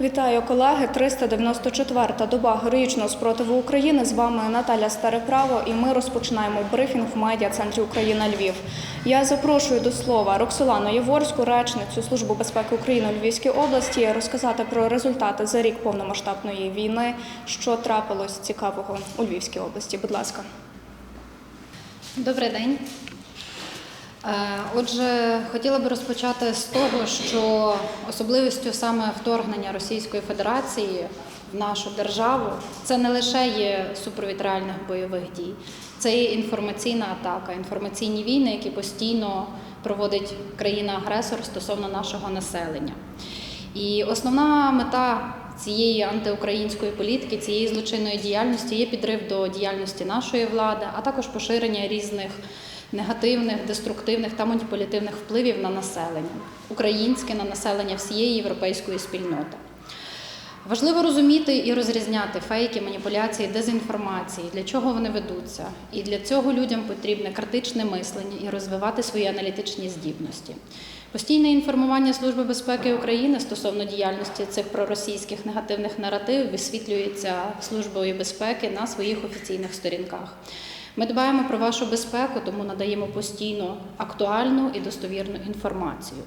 Вітаю колеги. 394-та доба героїчного спротиву України. З вами Наталя Стареправо, і ми розпочинаємо брифінг в медіа центрі Україна Львів. Я запрошую до слова Роксолану Єворську, речницю Служби безпеки України у Львівській області, розказати про результати за рік повномасштабної війни, що трапилось цікавого у Львівській області. Будь ласка. Добрий день. Е, Отже, хотіла би розпочати з того, що особливістю саме вторгнення Російської Федерації в нашу державу це не лише є супровід реальних бойових дій, це є інформаційна атака, інформаційні війни, які постійно проводить країна-агресор стосовно нашого населення. І основна мета цієї антиукраїнської політики, цієї злочинної діяльності є підрив до діяльності нашої влади, а також поширення різних негативних, деструктивних та маніпулятивних впливів на населення, українське на населення всієї європейської спільноти. Важливо розуміти і розрізняти фейки, маніпуляції, дезінформації, для чого вони ведуться. І для цього людям потрібне критичне мислення і розвивати свої аналітичні здібності. Постійне інформування Служби безпеки України стосовно діяльності цих проросійських негативних наративів висвітлюється Службою безпеки на своїх офіційних сторінках. Ми дбаємо про вашу безпеку, тому надаємо постійно актуальну і достовірну інформацію.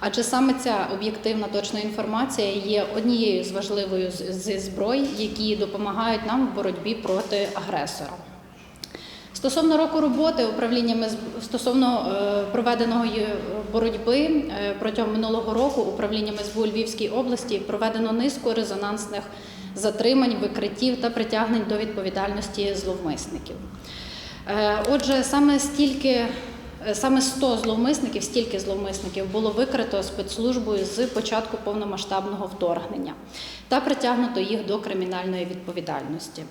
Адже саме ця об'єктивна точна інформація є однією з важливою зі зброй, які допомагають нам в боротьбі проти агресора. Стосовно року роботи управліннями стосовно е, проведеної боротьби е, протягом минулого року управліннями СБУ Львівській області проведено низку резонансних затримань, викриттів та притягнень до відповідальності зловмисників. Е, Отже, саме стільки, е, саме 100 зловмисників, стільки зловмисників було викрито спецслужбою з початку повномасштабного вторгнення та притягнуто їх до кримінальної відповідальності.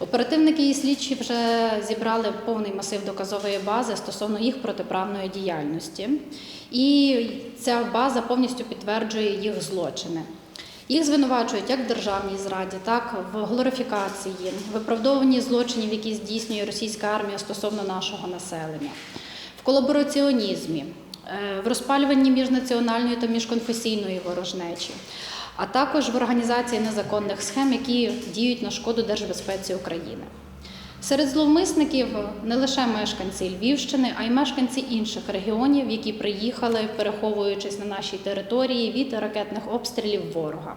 Оперативники і слідчі вже зібрали повний масив доказової бази стосовно їх протиправної діяльності, і ця база повністю підтверджує їх злочини. Їх звинувачують як в державній зраді, так в глорифікації, виправдовуванні злочинів, які здійснює російська армія стосовно нашого населення, в колабораціонізмі, е, в розпалюванні міжнаціональної та міжконфесійної ворожнечі, а також в організації незаконних схем, які діють на шкоду держбезпеці України. Серед зловмисників не лише мешканці Львівщини, а й мешканці інших регіонів, які приїхали, переховуючись на нашій території від ракетних обстрілів ворога.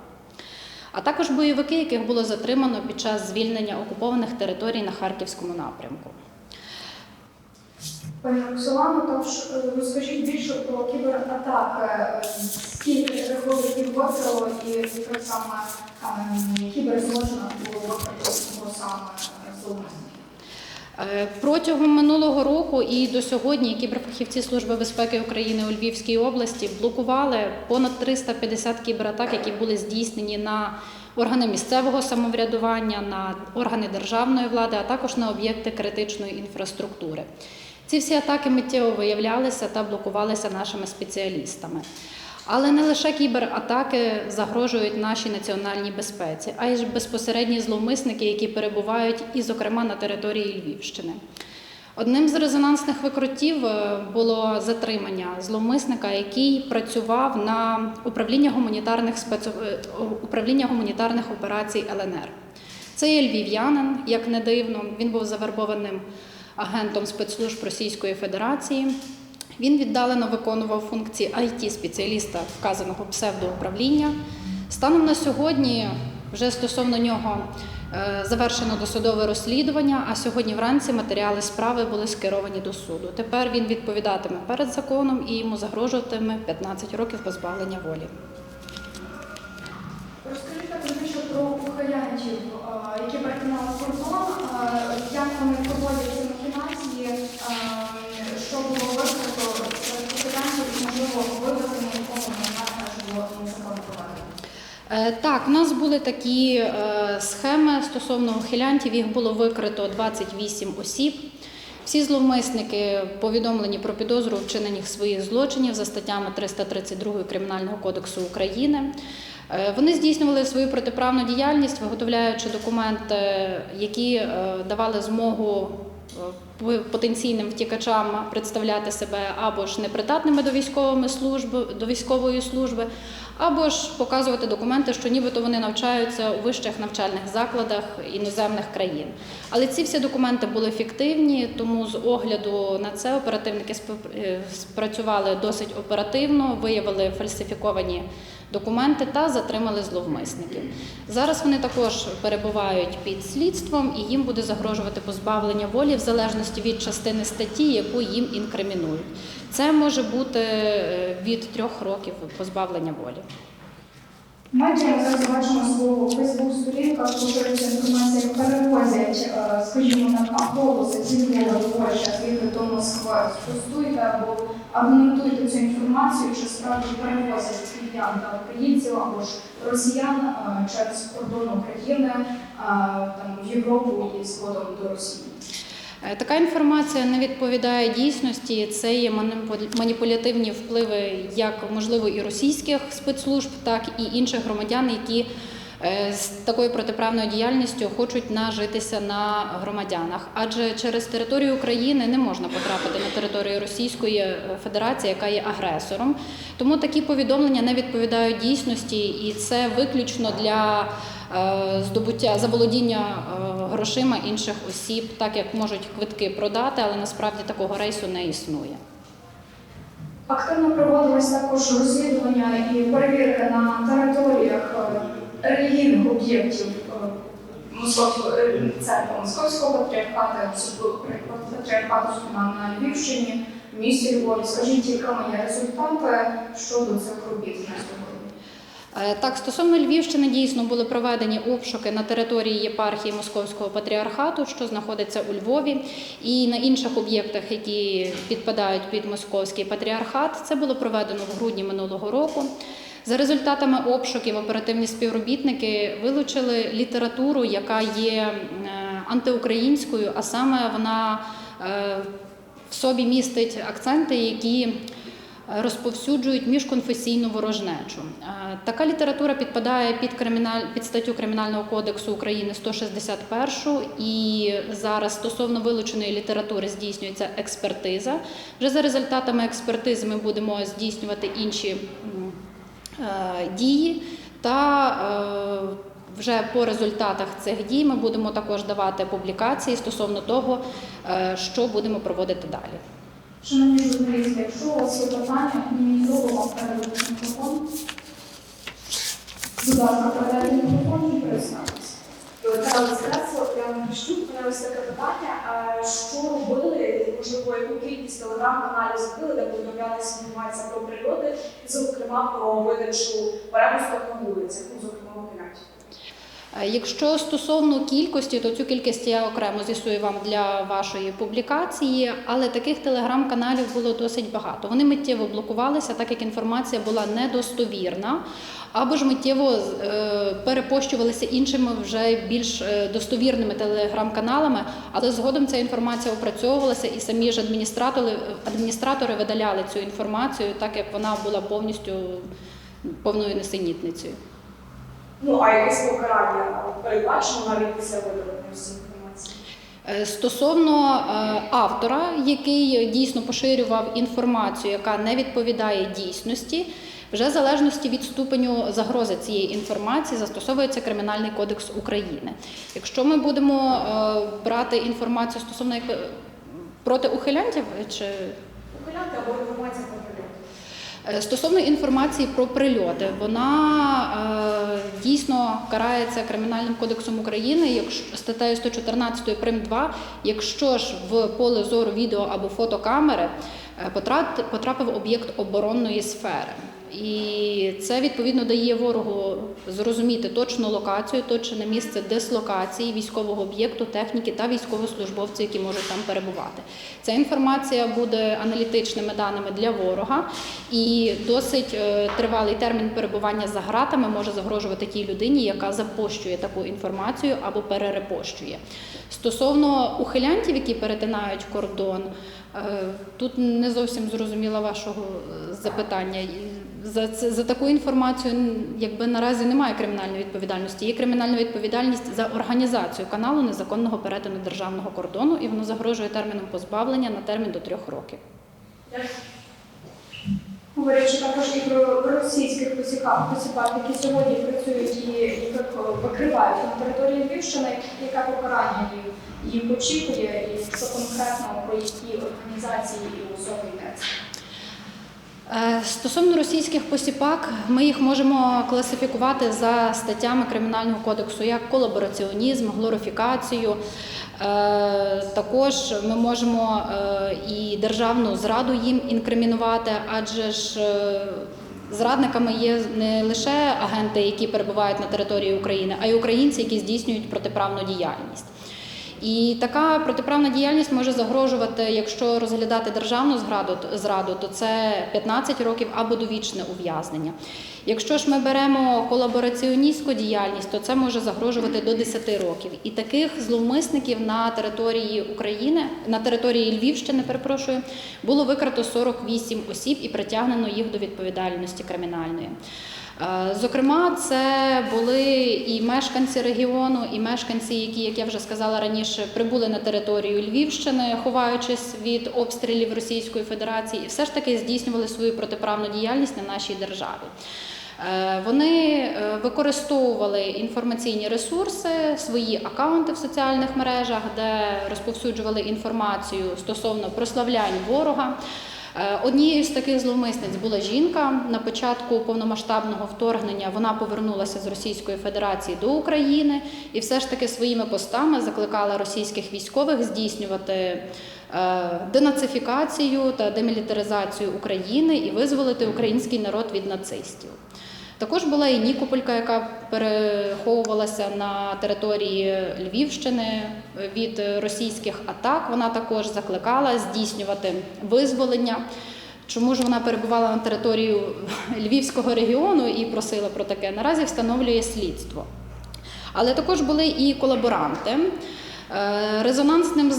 А також бойовики, яких було затримано під час звільнення окупованих територій на Харківському напрямку. Пані Роксолано, тож е, розкажіть більше про кібератаки, скільки таких їх і яких саме ем, кіберзлочинах було саме зловмисників. Е, Протягом минулого року і до сьогодні кіберфахівці Служби безпеки України у Львівській області блокували понад 350 кібератак, які були здійснені на органи місцевого самоврядування, на органи державної влади, а також на об'єкти критичної інфраструктури. Ці всі атаки миттєво виявлялися та блокувалися нашими спеціалістами. Але не лише кібератаки загрожують нашій національній безпеці, а й безпосередні зловмисники, які перебувають і, зокрема, на території Львівщини. Одним з резонансних викриттів е, було затримання зловмисника, який працював на управління гуманітарних спец... е, управління гуманітарних операцій ЛНР. Це є львів'янин, як не дивно. Він був завербованим агентом спецслужб Російської Федерації. Він віддалено виконував функції it спеціаліста вказаного псевдоуправління. Станом на сьогодні вже стосовно нього е, завершено досудове розслідування, а сьогодні вранці матеріали справи були скеровані до суду. Тепер він відповідатиме перед законом і йому загрожуватиме 15 років позбавлення волі. Розкажіть про ухилянтів, е, які перетинали кордон, е, як вони проводять ці махінації, е, що було викрито серед ухилянтів, і, можливо, вивезено нікому не теж було незаконно проведено. Е, Так, у нас були такі е, схеми стосовно ухилянтів. Їх було викрито 28 осіб. Всі зловмисники повідомлені про підозру у вчиненні своїх злочинів за статтями 332 Кримінального кодексу України. Е, Вони здійснювали свою протиправну діяльність, виготовляючи документи, які е, давали змогу потенційним втікачам представляти себе або ж непридатними до військової служби, до військової служби, або ж показувати документи, що нібито вони навчаються у вищих навчальних закладах іноземних країн. Але ці всі документи були фіктивні, тому з огляду на це оперативники е, спрацювали досить оперативно, виявили фальсифіковані документи та затримали зловмисників. Зараз вони також перебувають під слідством і їм буде загрожувати позбавлення волі в залежності від частини статті, яку їм інкримінують. Це може бути е, від трьох років позбавлення волі. Медіа ми зараз бачимо слово у Фейсбук-сторінках, поширюється інформація, перевозять, е, скажімо так, автобуси до Польщі, звідти до Москви. Спростуйте або аргументуйте цю інформацію, чи справді перевозять киян та українців або ж росіян е, через кордон України е, там, в Європу і згодом до Росії. Е, Така інформація не відповідає дійсності. Це є маніпулятивні впливи як можливо і російських спецслужб, так і інших громадян, які е, з такою протиправною діяльністю хочуть нажитися на громадянах. Адже через територію України не можна потрапити на територію Російської е, Федерації, яка є агресором. Тому такі повідомлення не відповідають дійсності, і це виключно для здобуття заволодіння е, грошима інших осіб, так як можуть квитки продати, але насправді такого рейсу не існує. Активно проводилось також розслідування і перевірки на територіях е, релігійних об'єктів е, е, церкви Московського патріархату, особливо патріархату на Львівщині, в місті Львові. Скажіть, якими є результати щодо цих робіт на сьогодні? Е, Так, стосовно Львівщини дійсно були проведені обшуки на території єпархії Московського патріархату, що знаходиться у Львові, і на інших об'єктах, які підпадають під московський патріархат. Це було проведено в грудні минулого року. За результатами обшуків оперативні співробітники вилучили літературу, яка є е, антиукраїнською, а саме вона е, в собі містить акценти, які розповсюджують міжконфесійну ворожнечу. Е, Така література підпадає під криміналь під статтю Кримінального кодексу України 161 і зараз стосовно вилученої літератури здійснюється експертиза. Вже за результатами експертизи ми будемо здійснювати інші е, дії та е, вже по результатах цих дій ми будемо також давати публікації стосовно того, що будемо проводити далі. Шановні журналісти, якщо у вас є питання, мені вам передати мікрофон. Будь ласка, передайте мікрофон і представтеся. Здрасте, я Міщук. У мене ось таке питання. А Що робили, можливо, яку кількість телеграм-каналів закрили, де повідомлялася інформація про прильоти, зокрема про видачу перепусток на вулицях, ну, зокрема в Кінаті? Е, Якщо стосовно кількості, то цю кількість я окремо з'ясую вам для вашої публікації, але таких телеграм-каналів було досить багато. Вони миттєво блокувалися, так як інформація була недостовірна, або ж миттєво е, перепощувалися іншими вже більш е, достовірними телеграм-каналами, але згодом ця інформація опрацьовувалася, і самі ж адміністратори, адміністратори видаляли цю інформацію, так як вона була повністю повною несенітницею. Ну, а якесь покарання передбачено навіть після видалення інформації? Е, Стосовно е, автора, який дійсно поширював інформацію, яка не відповідає дійсності, вже в залежності від ступеню загрози цієї інформації застосовується Кримінальний кодекс України. Якщо ми будемо е, брати інформацію стосовно проти ухилянтів чи Ухилянти або інформація про прильоти? Е, Стосовно інформації про прильоти, вона е, дійсно карається Кримінальним кодексом України, якщо статтею 114 прим 2, якщо ж в поле зору відео або фотокамери е, потрапив об'єкт оборонної сфери. І це відповідно дає ворогу зрозуміти точну локацію, точне місце дислокації військового об'єкту, техніки та військовослужбовців, які можуть там перебувати. Ця інформація буде аналітичними даними для ворога, і досить е, тривалий термін перебування за гратами може загрожувати тій людині, яка запощує таку інформацію або перерепощує. Стосовно ухилянтів, які перетинають кордон, е, тут не зовсім зрозуміла вашого е, запитання. За, це, за таку інформацію якби наразі немає кримінальної відповідальності. Є кримінальна відповідальність за організацію каналу незаконного перетину державного кордону, і воно загрожує терміном позбавлення на термін до трьох років. Говорячи також і про російських посіпак, які сьогодні працюють і яких викривають на території Львівщини, яке покарання їх, очікує, і це конкретно про які організації і особи йдеться. Е, Стосовно російських посіпак, ми їх можемо класифікувати за статтями Кримінального кодексу як колабораціонізм, глорифікацію. Е, Також ми можемо е, і державну зраду їм інкримінувати, адже ж зрадниками є не лише агенти, які перебувають на території України, а й українці, які здійснюють протиправну діяльність. І така протиправна діяльність може загрожувати, якщо розглядати державну зраду, зраду, то це 15 років або довічне ув'язнення. Якщо ж ми беремо колабораціоністську діяльність, то це може загрожувати до 10 років. І таких зловмисників на території України, на території Львівщини, перепрошую, було викрито 48 осіб і притягнено їх до відповідальності кримінальної. Е, Зокрема, це були і мешканці регіону, і мешканці, які, як я вже сказала раніше, прибули на територію Львівщини, ховаючись від обстрілів Російської Федерації, і все ж таки здійснювали свою протиправну діяльність на нашій державі. Е, Вони е, використовували інформаційні ресурси, свої акаунти в соціальних мережах, де розповсюджували інформацію стосовно прославлянь ворога. Е, Однією з таких зловмисниць була жінка. На початку повномасштабного вторгнення вона повернулася з Російської Федерації до України і все ж таки своїми постами закликала російських військових здійснювати е, денацифікацію та демілітаризацію України і визволити український народ від нацистів. Також була і Нікополька, яка переховувалася на території Львівщини від російських атак. Вона також закликала здійснювати визволення. Чому ж вона перебувала на території Львівського регіону і просила про таке? Наразі встановлює слідство. Але також були і колаборанти. Е, Резонансним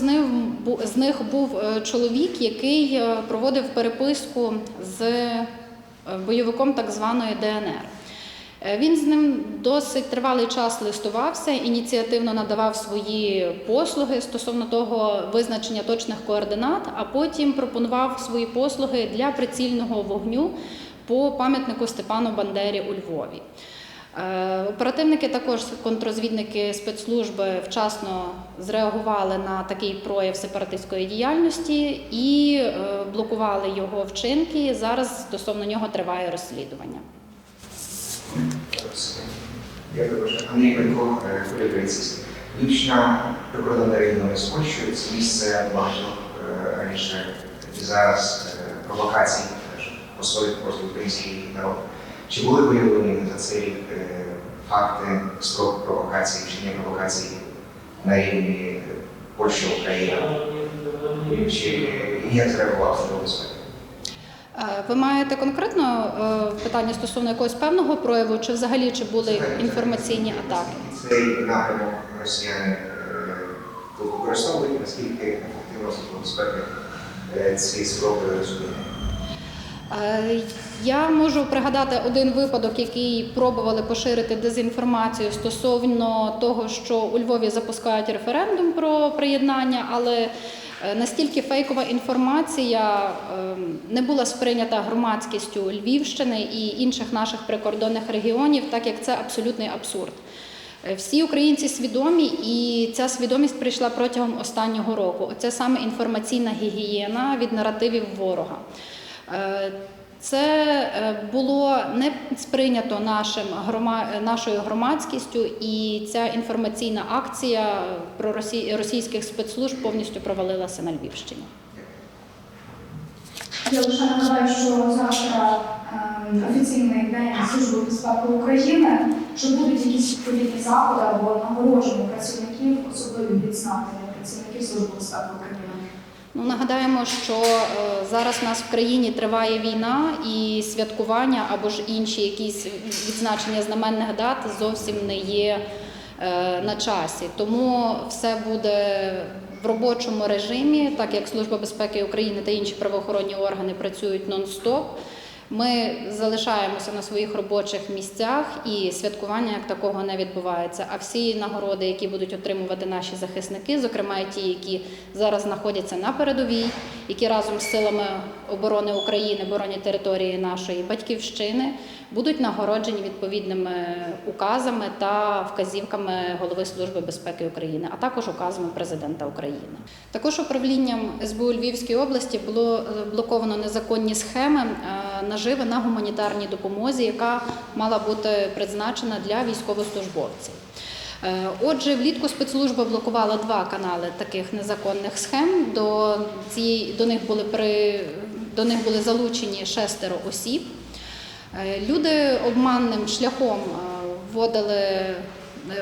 з них, був е, чоловік, який е, проводив переписку з бойовиком так званої ДНР. Е, Він з ним досить тривалий час листувався, ініціативно надавав свої послуги стосовно того визначення точних координат, а потім пропонував свої послуги для прицільного вогню по пам'ятнику Степану Бандері у Львові. Е, Оперативники, також контрозвідники спецслужби вчасно зреагували на такий прояв сепаратистської діяльності і е, блокували його вчинки. Зараз стосовно нього триває розслідування. Перепрошую, Андрій Пенько, поліцейський. Львівщина прикордонна регіону з Польщею, це місце багатьох е, раніше зараз е, провокацій, е, щоб посолити просто український народ. Чи були виявлені за цей рік е, факти спроб провокацій, вчинення провокацій на рівні Польща, Україна? Чи як зреагував Служба безпеки? Е, Ви маєте конкретно е, питання стосовно якогось певного прояву, чи взагалі чи були інформаційні атаки? Цей напрямок росіяни використовують, наскільки ефективно Служба безпеки ці спроби зупинити? Е, Я можу пригадати один випадок, який пробували поширити дезінформацію стосовно того, що у Львові запускають референдум про приєднання, але е, настільки фейкова інформація е, не була сприйнята громадськістю Львівщини і інших наших прикордонних регіонів, так як це абсолютний абсурд. Всі українці свідомі, і ця свідомість прийшла протягом останнього року. Оце саме інформаційна гігієна від наративів ворога. Е, Це е, було не сприйнято нашим нашою громадськістю, і ця інформаційна акція про росі- російських спецслужб повністю провалилася на Львівщині. Я лише нагадаю, що завтра ем, офіційний день Служби безпеки України. Чи будуть якісь відповідні заходи або нагородження працівників, особливі відзнаки працівників Служби безпеки України? Ну, нагадаємо, що е, зараз в нас в країні триває війна і святкування або ж інші якісь відзначення знаменних дат зовсім не є е, на часі. Тому все буде в робочому режимі, так як Служба безпеки України та інші правоохоронні органи працюють нон-стоп. Ми залишаємося на своїх робочих місцях і святкування як такого не відбувається. А всі нагороди, які будуть отримувати наші захисники, зокрема і ті, які зараз знаходяться на передовій, які разом з силами оборони України боронять території нашої батьківщини, будуть нагороджені відповідними указами та вказівками голови Служби безпеки України, а також указами президента України. Також управлінням СБУ Львівської області було е, блоковано незаконні схеми е, наживи на гуманітарній допомозі, яка мала бути призначена для військовослужбовців. Е, Отже, влітку спецслужба блокувала два канали таких незаконних схем. До цієї до них були при до них були залучені шестеро осіб. Е, Люди обманним шляхом е, вводили. е,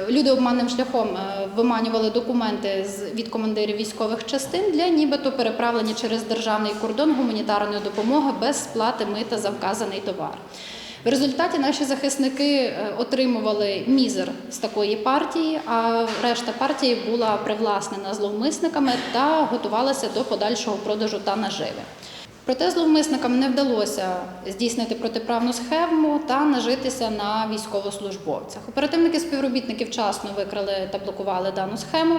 Люди обманним шляхом виманювали документи від командирів військових частин для нібито переправлення через державний кордон гуманітарної допомоги без сплати мита за вказаний товар. В результаті наші захисники отримували мізер з такої партії, а решта партії була привласнена зловмисниками та готувалася до подальшого продажу та наживи. Проте зловмисникам не вдалося здійснити протиправну схему та нажитися на військовослужбовцях. Оперативники співробітники вчасно викрали та блокували дану схему.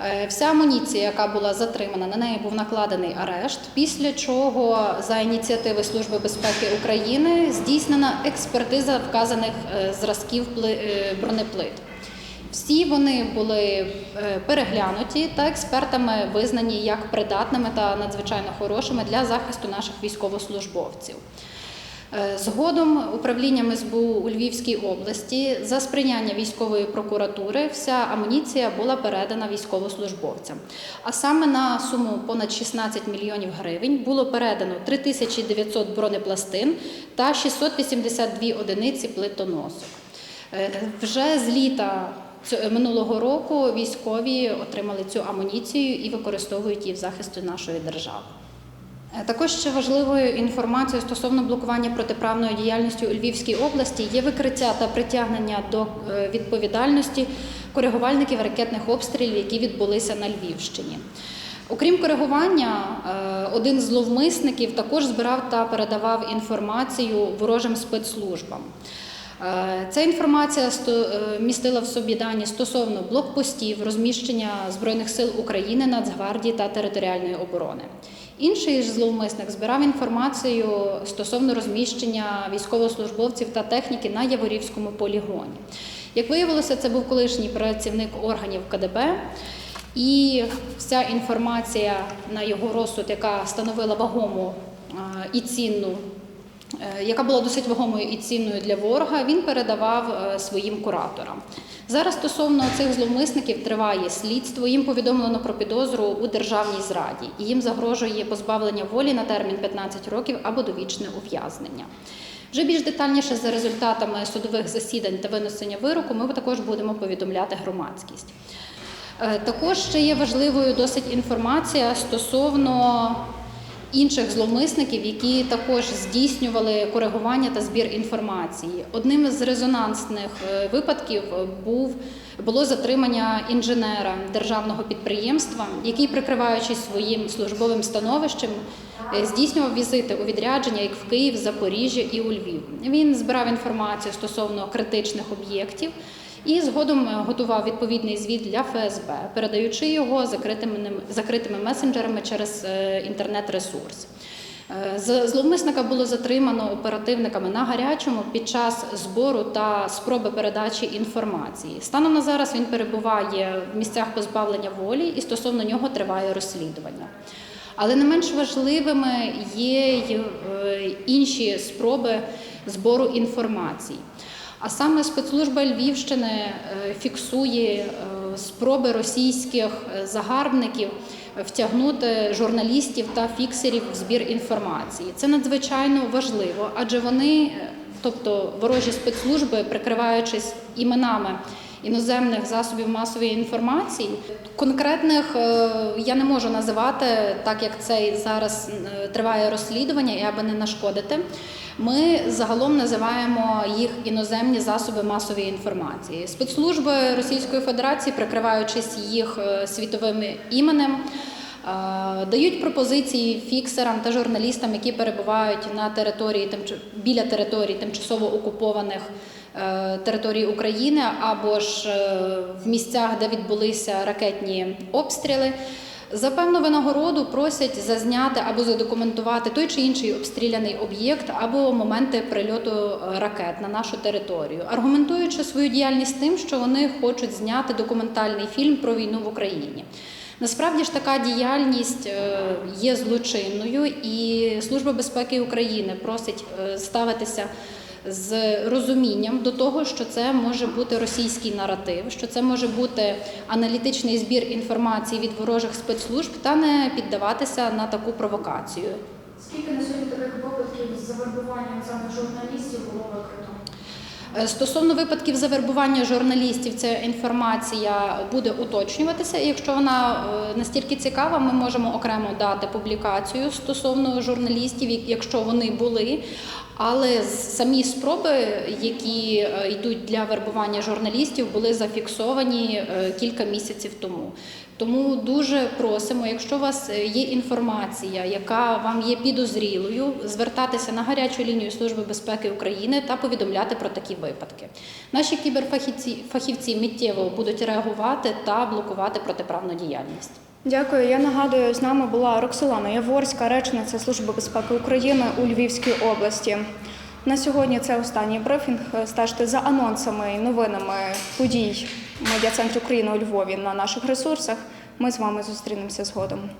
Е, Вся амуніція, яка була затримана, на неї був накладений арешт. Після чого за ініціативи Служби безпеки України здійснена експертиза вказаних е, зразків е, бронеплит. Всі вони були е, переглянуті та експертами визнані як придатними та надзвичайно хорошими для захисту наших військовослужбовців. Е, Згодом управлінням СБУ у Львівській області за сприяння військової прокуратури вся амуніція була передана військовослужбовцям. А саме на суму понад 16 мільйонів гривень було передано 3900 бронепластин та 682 одиниці плитоносок. Е, Вже з літа минулого року військові отримали цю амуніцію і використовують її в захисті нашої держави. Е, Також ще важливою інформацією стосовно блокування протиправної діяльності у Львівській області є викриття та притягнення до е, відповідальності коригувальників ракетних обстрілів, які відбулися на Львівщині. Окрім коригування, е, один з зловмисників також збирав та передавав інформацію ворожим спецслужбам. Е, Ця інформація е, містила в собі дані стосовно блокпостів, розміщення Збройних сил України, Нацгвардії та територіальної оборони. Інший ж зловмисник збирав інформацію стосовно розміщення військовослужбовців та техніки на Яворівському полігоні. Як виявилося, це був колишній працівник органів КДБ. І вся інформація на його розсуд, яка становила вагому е, і цінну яка була досить вагомою і цінною для ворога, він передавав е, своїм кураторам. Зараз стосовно цих зловмисників триває слідство. Їм повідомлено про підозру у державній зраді, і їм загрожує позбавлення волі на термін 15 років або довічне ув'язнення. Вже більш детальніше за результатами судових засідань та винесення вироку ми також будемо повідомляти громадськість. Е, Також ще є важливою досить інформація стосовно інших зловмисників, які також здійснювали коригування та збір інформації. Одним з резонансних е, випадків був було затримання інженера державного підприємства, який, прикриваючись своїм службовим становищем, е, здійснював візити у відрядження як в Київ, Запоріжжя і у Львів. Він збирав інформацію стосовно критичних об'єктів і згодом е, готував відповідний звіт для ФСБ, передаючи його закритими закритими месенджерами через е, інтернет-ресурс. Е, Зловмисника було затримано оперативниками на гарячому під час збору та спроби передачі інформації. Станом на зараз він перебуває в місцях позбавлення волі і стосовно нього триває розслідування. Але не менш важливими є інші спроби збору інформації. А саме спецслужба Львівщини е, фіксує е, спроби російських е, загарбників втягнути журналістів та фіксерів в збір інформації. Це надзвичайно важливо, адже вони, тобто ворожі спецслужби, прикриваючись іменами іноземних засобів масової інформації, конкретних е, я не можу називати, так як це зараз е, триває розслідування, і аби не нашкодити. Ми загалом називаємо їх іноземні засоби масової інформації. Спецслужби Російської Федерації, прикриваючись їх е, світовим іменем, Дають пропозиції фіксерам та журналістам, які перебувають на території біля територій тимчасово окупованих е, територій України або ж е, в місцях, де відбулися ракетні обстріли. За певну винагороду просять зазняти або задокументувати той чи інший обстріляний об'єкт або моменти прильоту е, ракет на нашу територію, аргументуючи свою діяльність тим, що вони хочуть зняти документальний фільм про війну в Україні. Насправді ж така діяльність є злочинною, і Служба безпеки України просить ставитися з розумінням до того, що це може бути російський наратив, що це може бути аналітичний збір інформації від ворожих спецслужб та не піддаватися на таку провокацію. Скільки на сьогодні таких випадків з завербуванням саме журналістів було викрито? Е, Стосовно випадків завербування журналістів, ця інформація буде уточнюватися. Якщо вона е, настільки цікава, ми можемо окремо дати публікацію стосовно журналістів, якщо вони були. Але самі спроби, які е, йдуть для вербування журналістів, були зафіксовані е, кілька місяців тому. Тому дуже просимо, якщо у вас е, є інформація, яка вам є підозрілою, звертатися на гарячу лінію Служби безпеки України та повідомляти про такі випадки. Наші кіберфахівці фахівці миттєво будуть реагувати та блокувати протиправну діяльність. Дякую. Я нагадую, з нами була Роксолана Яворська, речниця Служби безпеки України у Львівській області. На сьогодні це останній брифінг. Стежте за анонсами і новинами подій медіа центру України у Львові на наших ресурсах. Ми з вами зустрінемося згодом.